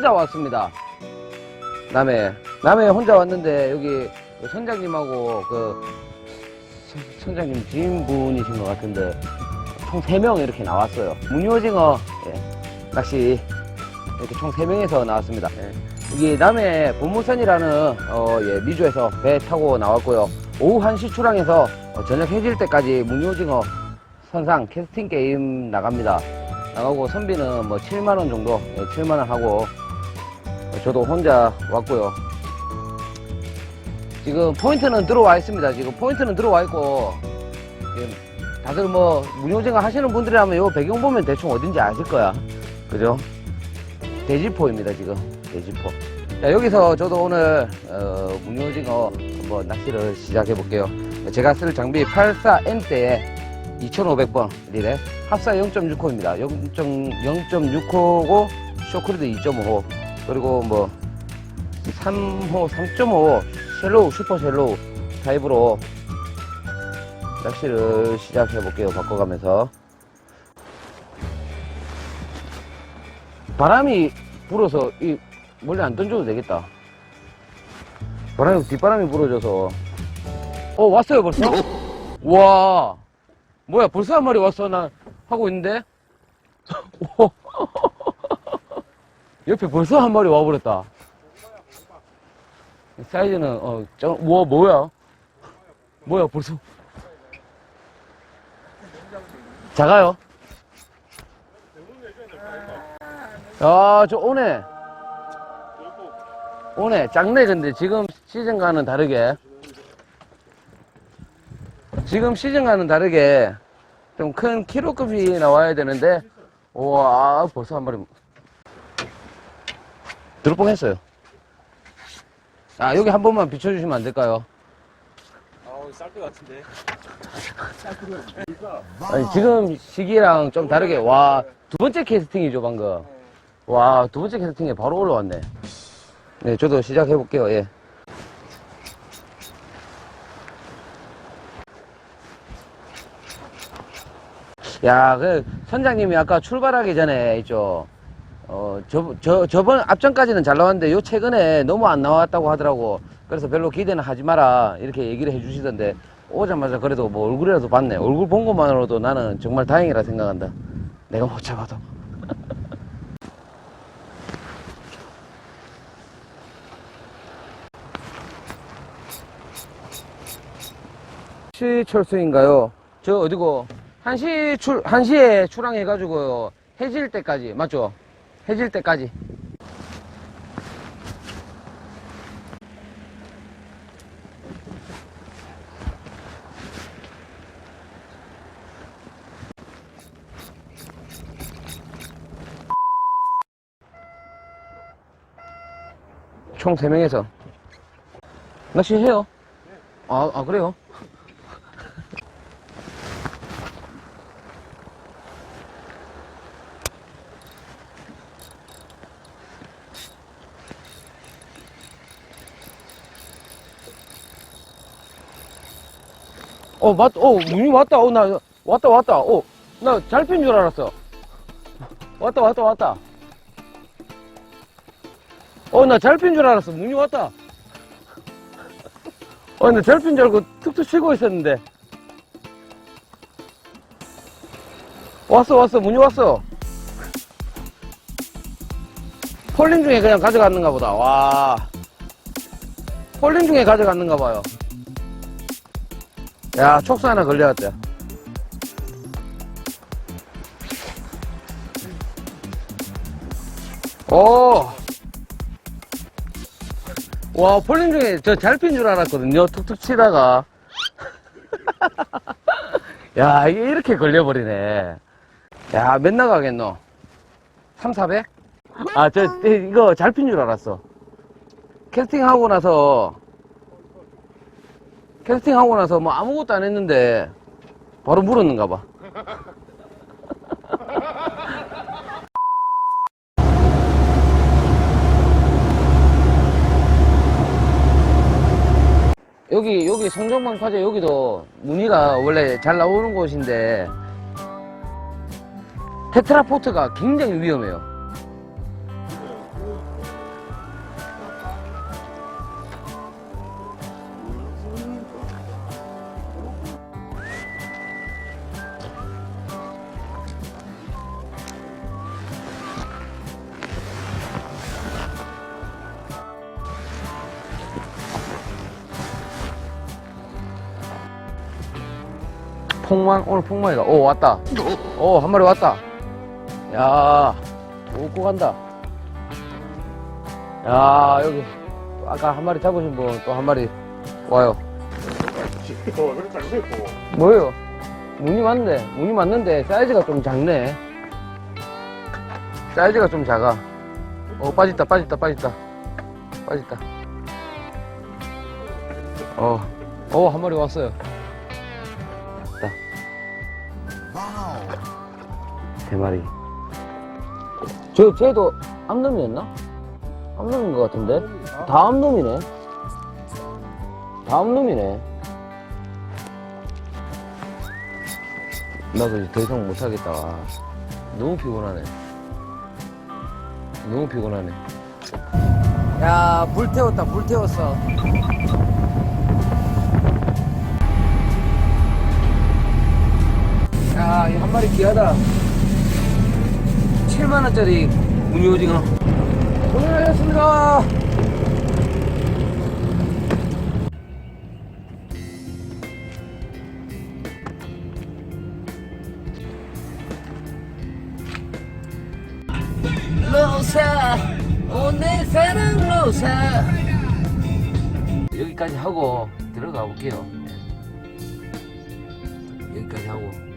혼자 왔습니다. 남해. 남해 혼자 왔는데 여기 그 선장님하고 그 선- 선장님 지인분이신 것 같은데 총 3명 이렇게 나왔어요. 무늬오징어 예, 낚시 이렇게 총 3명에서 나왔습니다. 예. 여기 남해 본무선이라는 어, 예, 미주에서 배 타고 나왔고요. 오후 1시 출항해서 어, 저녁 해질 때까지 무늬오징어 선상 캐스팅 게임 나갑니다. 나가고 선비는 뭐 7만원 정도, 예, 7만원 하고 어, 저도 혼자 왔고요. 지금 포인트는 들어와 있습니다. 지금 포인트는 들어와 있고 다들 뭐 무료증어 하시는 분들이라면 요 배경 보면 대충 어딘지 아실 거야. 그죠? 대지포입니다 지금 대지포. 자 여기서 저도 오늘 어, 무료징어 한번 낚시를 시작해 볼게요. 제가 쓸 장비 84N대에 2,500번 리레 합사 0.6호입니다. 0.6호고 쇼크리드 2.5호 그리고 뭐 3호 3.5 쉘로우 슈퍼 쉘로우 타입으로 낚시를 시작해 볼게요. 바꿔가면서 바람이 불어서 이 멀리 안 던져도 되겠다. 바람이 뒷바람이 불어져서 어 왔어요 벌써? 와 뭐야 벌써 한 마리 왔어 나 하고 있는데 옆에 벌써 한 마리 와버렸다. 사이즈는 어, 저, 뭐 뭐야? 뭐야 벌써? 작아요? 아, 저 오네. 오네. 작네, 근데 지금 시즌과는 다르게. 지금 시즌과는 다르게 좀 큰 키로급이 나와야 되는데, 우와, 벌써 한 마리. 들어뽕 했어요. 아, 여기 한 번만 비춰주시면 안 될까요? 아우 쌀것 같은데. 아니, 지금 시기랑 좀 다르게, 와, 두 번째 캐스팅이죠, 방금. 와, 두 번째 캐스팅에 바로 올라왔네. 네, 저도 시작해볼게요, 예. 야, 그, 선장님이 아까 출발하기 전에, 있죠. 어, 저, 저, 저번, 앞전까지는 잘 나왔는데, 요 최근에 너무 안 나왔다고 하더라고. 그래서 별로 기대는 하지 마라. 이렇게 얘기를 해주시던데, 오자마자 그래도 뭐 얼굴이라도 봤네. 얼굴 본 것만으로도 나는 정말 다행이라 생각한다. 내가 못 잡아도. 시 철수인가요? 저 어디고? 한시 출, 한시에 출항해가지고요. 해질 때까지, 맞죠? 해질 때까지. 총 3명에서. 낚시해요? 아, 아, 그래요? 어, 맞, 어, 문이 왔다. 어, 나, 왔다, 왔다. 어, 나 잘핀 줄 알았어. 왔다, 왔다, 왔다. 어, 나 잘핀 줄 알았어. 문이 왔다. 어, 나 잘핀 줄 알고 툭툭 치고 있었는데. 왔어, 왔어. 문이 왔어. 폴링 중에 그냥 가져갔는가 보다. 와. 폴링 중에 가져갔는가 봐요. 야, 촉수 하나 걸려왔다. 오! 와, 폴링 중에 저 잘 핀 줄 알았거든요. 툭툭 치다가. 야, 이게 이렇게 걸려버리네. 야, 몇 나가겠노? 3, 400? 아, 저, 이거 잘 핀 줄 알았어. 캐스팅하고 나서 캐스팅하고 나서 뭐 아무것도 안 했는데 바로 물었는가 봐. 여기 여기 성정방 파제 여기도 무늬가 원래 잘 나오는 곳인데 테트라포트가 굉장히 위험해요. 폭만 오늘 폭만이다. 오 왔다. 오 한 마리 왔다. 야 웃고 간다. 야 여기 또 아까 한 마리 잡으신 분 또 한 마리 와요. 뭐예요? 무늬 맞는데 무늬 맞는데 사이즈가 좀 작네. 사이즈가 좀 작아. 어 빠졌다 빠졌다 빠졌다 빠졌다. 어, 어한 마리 왔어요. 왔다. 세 마리. 저 쟤도 암놈이었나? 암놈인 것 같은데? 다 암놈이네. 다 암놈이네. 나도 이제 더 이상 못하겠다. 와. 너무 피곤하네. 너무 피곤하네. 야, 불 태웠다, 불 태웠어. 귀하다. 7만원짜리 무늬 오징어. 고생하셨습니다. 로사 오내 사랑 로사 여기까지 하고 들어가 볼게요 여기까지 하고